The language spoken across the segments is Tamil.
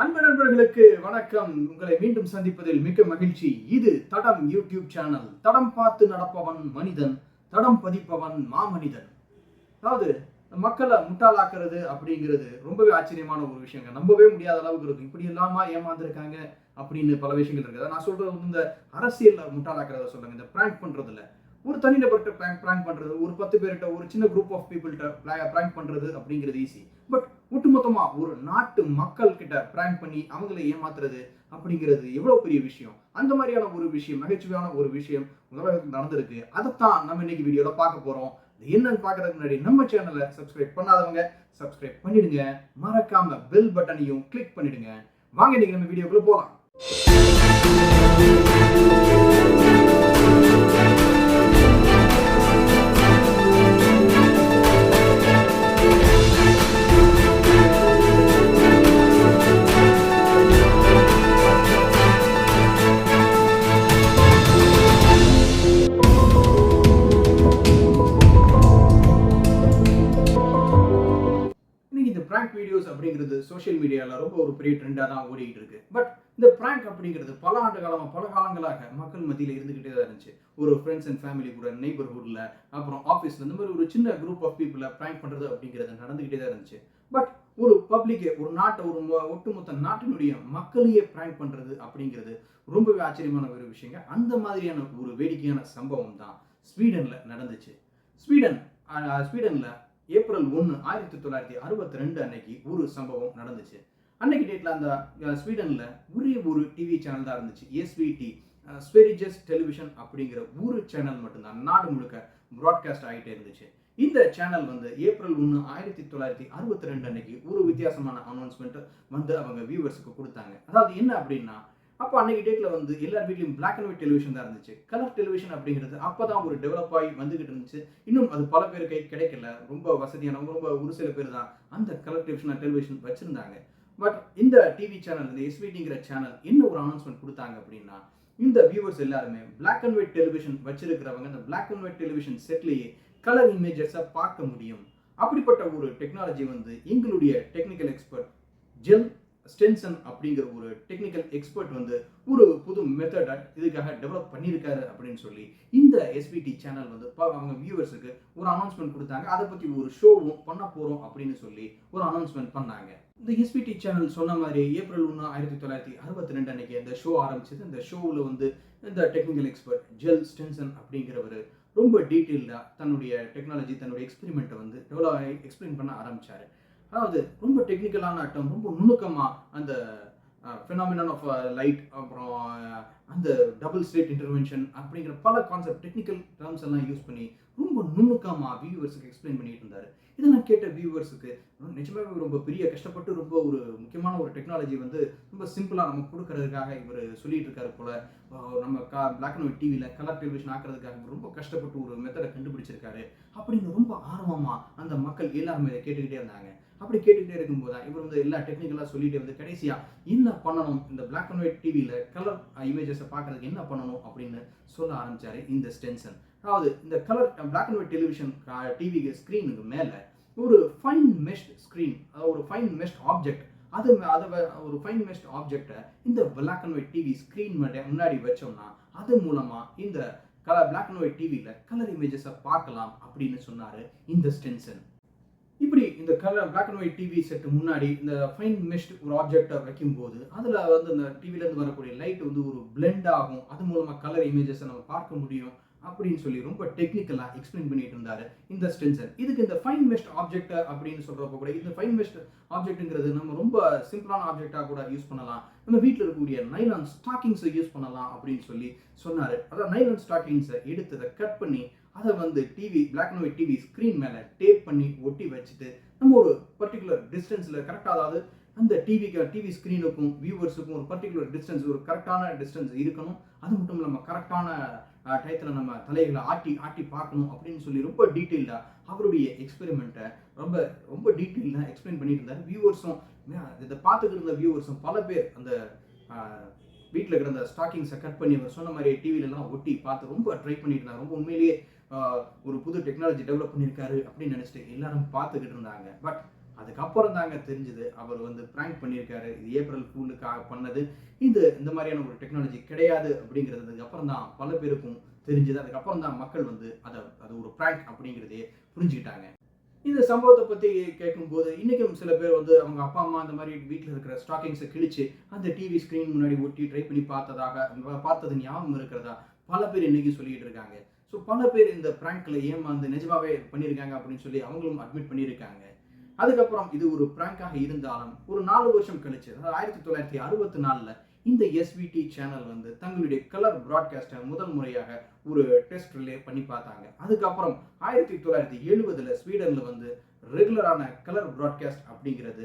அன்பு நண்பர்களுக்கு வணக்கம். உங்களை மீண்டும் சந்திப்பதில் மிக்க மகிழ்ச்சி. இது தடம் யூடியூப் சேனல். தடம் பார்த்து நடப்பவன் மனிதன் தடம் பதிப்பவன் மாமனிதன். அதாவது மக்களை முட்டாளாக்குறது அப்படிங்கிறது ரொம்பவே ஆச்சரியமான ஒரு விஷயங்க. நம்பவே முடியாத அளவுக்கு இருக்கும். இப்படி இல்லாம ஏமாந்துருக்காங்க அப்படின்னு பல விஷயங்கள் இருக்குது நான் சொல்றது வந்து இந்த அரசியலில் முட்டாளாக்குறத சொல்லுங்க இந்த பிராங்க் பண்றதுல. ஒரு தனிநபர்கிட்ட பிராங்க் பிராங்க் பண்றது ஒரு பத்து பேர்கிட்ட ஒரு சின்ன குரூப் ஆஃப் பீப்புள்கிட்ட பிராங்க் பண்றது அப்படிங்கிறது ஈஸி பட் ஒட்டுமொத்தமா ஒரு நாட்டு மக்கள் கிட்ட பிராங்க் பண்ணி அவங்களை ஏமாத்துறது அப்படிங்கிறது எவ்வளவு பெரிய விஷயம்? அந்த மாதிரியான ஒரு விஷயம் நகைச்சுவையான ஒரு விஷயம் உலகத்தில் நடந்திருக்கு. அதைத்தான் நம்ம இன்னைக்கு வீடியோல பார்க்க போறோம். என்னன்னு பார்க்கறதுக்கு முன்னாடி நம்ம சேனலை சப்ஸ்கிரைப் பண்ணாதவங்க சப்ஸ்கிரைப் பண்ணிடுங்க. மறக்காம பெல் பட்டனையும் கிளிக் பண்ணிடுங்க. வாங்க இன்னைக்கு நம்ம வீடியோக்குள்ள போகலாம் வீடியோஸ் அப்படிங்கிறது சோஷியல் மீடியாவில் ரொம்ப ஒரு பெரிய ட்ரெண்டாக தான் ஓடிக்கிட்டு இருக்கு. பட் இந்த பிராங்க் அப்படிங்கிறது பல ஆண்டு காலமாக பல காலங்களாக மக்கள் மத்தியில் இருந்துக்கிட்டே தான் இருந்துச்சு. ஒரு ஃப்ரெண்ட்ஸ் அண்ட் ஃபேமிலி கூட நெய்பர்ஹுட்டில் அப்புறம் ஆஃபீஸில் இந்த மாதிரி ஒரு சின்ன குரூப் ஆஃப் பீப்புளை பிராங்க் பண்ணுறது அப்படிங்கிறது நடந்துக்கிட்டே தான் இருந்துச்சு. பட் ஒரு பப்ளிக்கே ஒரு நாட்டை ஒரு ஒட்டுமொத்த நாட்டினுடைய மக்களையே பிராங்க் பண்ணுறது அப்படிங்கிறது ரொம்பவே ஆச்சரியமான ஒரு விஷயங்க. அந்த மாதிரியான ஒரு வேடிக்கையான சம்பவம் தான் ஸ்வீடனில் நடந்துச்சு. ஸ்வீடன் ஸ்வீடனில் ஸ்வீடன்ல ஏப்ரல் ஒன்று ஆயிரத்தி தொள்ளாயிரத்தி அறுபத்தி ரெண்டு அன்னைக்கு ஒரு சம்பவம் நடந்துச்சு. அன்னைக்கு டேட்டில் அந்த ஸ்வீடனில் ஒரே ஒரு டிவி சேனல் தான் இருந்துச்சு. எஸ்விடி ஸ்பெரிஜஸ் டெலிவிஷன் அப்படிங்கிற ஒரு சேனல் மட்டும்தான். நாடு முழுக்க ப்ராட்காஸ்ட் ஆகிட்டே இருந்துச்சு. இந்த சேனல் வந்து ஏப்ரல் ஒன்று ஆயிரத்தி தொள்ளாயிரத்தி அறுபத்தி ரெண்டு அன்னைக்கு ஒரு வித்தியாசமான அனௌன்ஸ்மெண்ட் வந்து அவங்க வியூவர்ஸுக்கு கொடுத்தாங்க. அதாவது என்ன அப்படின்னா அப்போ அன்னைக்கு டேட்ல வந்து எல்லார் வீட்லையும் பிளாக் அண்ட் ஒயிட் டெலிவிஷன் தான் இருந்துச்சு. கலர் டெலிவிஷன் அப்படிங்கிறது அப்போ தான் ஒரு டெவலப் ஆகி வந்துகிட்டு இருந்துச்சு. இன்னும் அது பல பேர் கை கிடைக்கல. ரொம்ப வசதியானவங்க ரொம்ப ஒரு சில பேர் தான் அந்த கலர் டெலிவிஷன் டெலிவிஷன் வச்சிருந்தாங்க. பட் இந்த டிவி சேனல் இந்த எஸ்விடிங்கிற சேனல் என்ன ஒரு அனௌன்ஸ்மெண்ட் கொடுத்தாங்க அப்படின்னா இந்த வியூவர்ஸ் எல்லாருமே பிளாக் அண்ட் ஒயிட் டெலிவிஷன் வச்சிருக்கிறவங்க இந்த பிளாக் அண்ட் ஒயிட் டெலிவிஷன் செட்லேயே கலர் இமேஜஸை பார்க்க முடியும். அப்படிப்பட்ட ஒரு டெக்னாலஜி வந்து எங்களுடைய டெக்னிக்கல் எக்ஸ்பர்ட் ஜெல் ஸ்டென்சன் அப்படிங்கிற ஒரு டெக்னிக்கல் எக்ஸ்பர்ட் வந்து ஒரு புது மெத்தடை இதுக்காக டெவலப் பண்ணியிருக்காரு அப்படின்னு சொல்லி இந்த எஸ்பிடி சேனல் வந்து அவங்க வியூவர்ஸுக்கு ஒரு அனௌன்ஸ்மெண்ட் கொடுத்தாங்க. அதை பற்றி ஒரு ஷோவும் பண்ண போகிறோம் அப்படின்னு சொல்லி ஒரு அனௌன்ஸ்மெண்ட் பண்ணாங்க. இந்த எஸ்பிடி சேனல் சொன்ன மாதிரி ஏப்ரல் ஒன்று ஆயிரத்தி தொள்ளாயிரத்தி அறுபத்தி ரெண்டு அன்னைக்கு இந்த ஷோ ஆரம்பிச்சது. இந்த ஷோவில் வந்து இந்த டெக்னிக்கல் எக்ஸ்பர்ட் ஜெல் ஸ்டென்சன் அப்படிங்கிறவர் ரொம்ப டீட்டெயில்டாக தன்னுடைய டெக்னாலஜி தன்னுடைய எக்ஸ்பெரிமெண்ட்டை வந்து டெவலப் எக்ஸ்பிளைன் பண்ண ஆரம்பித்தார் அதாவது ரொம்ப டெக்னிக்கலான அட்டம் ரொம்ப நுணுக்கமாக அந்த ஃபினாமினான் ஆஃப் லைட் அப்புறம் அந்த டபுள் ஸ்டேட் இன்டர்வென்ஷன் அப்படிங்கிற பல கான்செப்ட் டெக்னிக்கல் டேர்ம்ஸ் எல்லாம் யூஸ் பண்ணி ரொம்ப நுணுக்கமாக வியூவர்ஸுக்கு எக்ஸ்பிளைன் பண்ணிட்டு இருந்தார். இதை நான் கேட்ட வியூவர்ஸுக்கு நிஜமாவே ரொம்ப பெரிய கஷ்டப்பட்டு ரொம்ப ஒரு முக்கியமான ஒரு டெக்னாலஜி வந்து ரொம்ப சிம்பிளாக நம்ம கொடுக்கறதுக்காக இவர் சொல்லிட்டு இருக்காரு போல. நம்ம கா பிளாக் அண்ட் ஒயிட் டிவியில் கலர் டெலிவிஷன் ஆக்குறதுக்காக ரொம்ப கஷ்டப்பட்டு ஒரு மெத்தடை கண்டுபிடிச்சிருக்காரு. அப்படின்னு ரொம்ப ஆர்வமாக அந்த மக்கள் எல்லாருமே இதை கேட்டுக்கிட்டே இருந்தாங்க. அப்படி கேட்டுக்கிட்டே இருக்கும்போது தான் இவர் வந்து எல்லா டெக்னிக்கலாக சொல்லிட்டு வந்து கடைசியாக என்ன பண்ணணும்? இந்த பிளாக் அண்ட் ஒயிட் டிவியில் கலர் இமேஜஸை பார்க்கறதுக்கு என்ன பண்ணணும் அப்படின்னு சொல்ல ஆரம்பித்தார் இந்த ஸ்டென்சன் அதாவது இந்த colour black and white television TV ஸ்க்ரீனுக்கு மேலே ஒரு ஃபைன் மெஷ்ட் ஸ்க்ரீன் ஒரு ஃபைன் மெஷ்ட் ஆப்ஜெக்ட் அது அதை ஒரு ஃபைன் மெஸ்ட் ஆப்ஜெக்டை இந்த black and white TV screen முன்னாடி வச்சோம்னா அது மூலமாக இந்த கலர் பிளாக் அண்ட் ஒயிட் டிவியில் கலர் இமேஜஸை பார்க்கலாம் அப்படின்னு சொன்னார் இந்த ஸ்டென்சன் இப்படி இந்த colour black and white TV set முன்னாடி இந்த ஃபைன் மெஷ்ட் ஒரு ஆப்ஜெக்டை வைக்கும்போது அதில் வந்து இந்த டிவிலேருந்து வரக்கூடிய லைட் வந்து ஒரு பிளெண்ட் ஆகும். அது மூலமாக கலர் இமேஜஸை நம்ம பார்க்க முடியும் அப்படின்னு சொல்லி ரொம்ப டெக்னிக்கலாக எக்ஸ்பிளைன் பண்ணிட்டு இருந்தாரு இந்த ஸ்டென்சர் இதுக்கு இந்த ஃபைன் மெஸ்ட் ஆப்ஜெக்ட் அப்படின்னு சொல்கிறப்ப கூட இந்த ஃபைன் மெஸ்ட் ஆப்ஜெக்ட்டுங்கிறது நம்ம ரொம்ப சிம்பிளான ஆப்ஜெக்டாக கூட யூஸ் பண்ணலாம். நம்ம வீட்டில் இருக்கக்கூடிய நைலான் ஸ்டாக்கிங்ஸை யூஸ் பண்ணலாம் அப்படின்னு சொல்லி சொன்னார். அதான் நைலான் ஸ்டாக்கிங்ஸை எடுத்து அதை கட் பண்ணி அதை வந்து TV black and white TV screen மேலே டேப் பண்ணி ஒட்டி வச்சுட்டு நம்ம ஒரு பர்டிகுலர் டிஸ்டன்ஸில் கரெக்டாக அதாவது அந்த டிவிக்கு டிவி ஸ்க்ரீனுக்கும் வியூவர்ஸுக்கும் ஒரு பர்டிகுலர் டிஸ்டன்ஸ் ஒரு கரெக்டான டிஸ்டன்ஸ் இருக்கணும். அது மட்டும் இல்லாமல் கரெக்டான டயத்தில் நம்ம தலைகளை ஆட்டி ஆட்டி பார்க்கணும் அப்படின்னு சொல்லி ரொம்ப டீட்டெயில்டாக அவருடைய எக்ஸ்பெரிமெண்ட்டை ரொம்ப ரொம்ப டீட்டெயிலாக எக்ஸ்பிளைன் பண்ணிட்டு இருந்தார். வியூவர்ஸும் இதை பார்த்துக்கிட்டு இருந்த வியூவர்ஸும் பல பேர் அந்த வீட்டில் கிடந்த ஸ்டாக்கிங்ஸை கட் பண்ணி அவர் சொன்ன மாதிரி டிவிலலாம் ஒட்டி பார்த்து ரொம்ப ட்ரை பண்ணிட்டு இருந்தாங்க ரொம்ப உண்மையிலேயே ஒரு புது டெக்னாலஜி டெவலப் பண்ணியிருக்காரு அப்படின்னு நினச்சிட்டு எல்லாரும் பார்த்துக்கிட்டு இருந்தாங்க. பட் அதுக்கப்புறம் தாங்க தெரிஞ்சது அவர் வந்து பிராங்க் பண்ணியிருக்காரு. இது ஏப்ரல் ஃபூலுக்காக பண்ணது. இது இந்த மாதிரியான ஒரு டெக்னாலஜி கிடையாது அப்படிங்கிறதுக்கு அப்புறம் தான் பல பேருக்கும் தெரிஞ்சது. அதுக்கப்புறம் தான் மக்கள் வந்து அதை அது ஒரு பிராங்க் அப்படிங்கிறதையே புரிஞ்சுக்கிட்டாங்க. இந்த சம்பவத்தை பற்றி கேட்கும்போது இன்றைக்கும் சில பேர் வந்து அவங்க அப்பா அம்மா அந்த மாதிரி வீட்டில் இருக்கிற ஸ்டாக்கிங்ஸை கிழிச்சு அந்த டிவி ஸ்க்ரீன் முன்னாடி ஒட்டி ட்ரை பண்ணி பார்த்ததாக பார்த்தது ஞாபகம் இருக்கிறதா? பல பேர் இன்னைக்கு சொல்லிட்டு இருக்காங்க. ஸோ பல பேர் இந்த ப்ராங்க்ல ஏமாந்து நிஜமாவே பண்ணியிருக்காங்க அப்படின்னு சொல்லி அவங்களும் அட்மிட் பண்ணியிருக்காங்க அதுக்கப்புறம் இது ஒரு ப்ராங்காக இருந்தாலும் ஒரு நாலு வருஷம் கழிச்சு அதாவது ஆயிரத்தி தொள்ளாயிரத்தி அறுபத்தி நாலில் இந்த எஸ்விடி சேனல் வந்து தங்களுடைய கலர் ப்ராட்காஸ்ட்டை முதல் முறையாக ஒரு டெஸ்ட் ரிலே பண்ணி பார்த்தாங்க. அதுக்கப்புறம் ஆயிரத்தி தொள்ளாயிரத்தி எழுபதில் ஸ்வீடனில் வந்து ரெகுலரான கலர் ப்ராட்காஸ்ட் அப்படிங்கிறது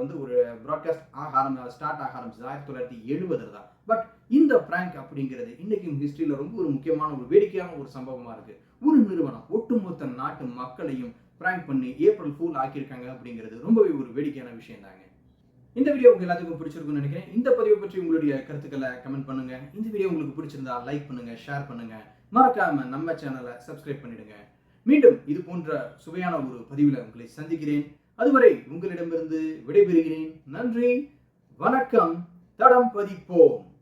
வந்து ஒரு ப்ராட்காஸ்ட் ஆக ஆரம்பி ஸ்டார்ட் ஆக ஆரம்பிச்சது ஆயிரத்தி தொள்ளாயிரத்தி எழுபதில் தான். பட் இந்த பிராங்க் அப்படிங்கிறது இன்னைக்கும் ஹிஸ்டரியில் ரொம்ப ஒரு முக்கியமான ஒரு வேடிக்கையான ஒரு சம்பவமா இருக்கு. ஒரு நிறுவனம் ஒட்டுமொத்த நாட்டு மக்களையும் பிராங்க் பண்ணி ஏப்ரல் ஃபூல் ஆக்கியிருக்காங்க அப்படிங்கிறது ரொம்பவே ஒரு வேடிக்கையான விஷயம் தாங்க இந்த வீடியோ உங்க எல்லாத்துக்கும் பிடிச்சிருக்கும்னு நினைக்கிறேன். இந்த பதிவை பற்றி உங்களுடைய கருத்துக்களை கமெண்ட் பண்ணுங்க. இந்த வீடியோ உங்களுக்கு பிடிச்சிருந்தா லைக் பண்ணுங்க ஷேர் பண்ணுங்க. மறக்காம நம்ம சேனலை சப்ஸ்கிரைப் பண்ணிடுங்க. மீண்டும் இது போன்ற சுவையான ஒரு பதிவில் உங்களை சந்திக்கிறேன். அதுவரை உங்களிடமிருந்து விடைபெறுகிறேன். நன்றி வணக்கம் தடம் பதிப்போம்.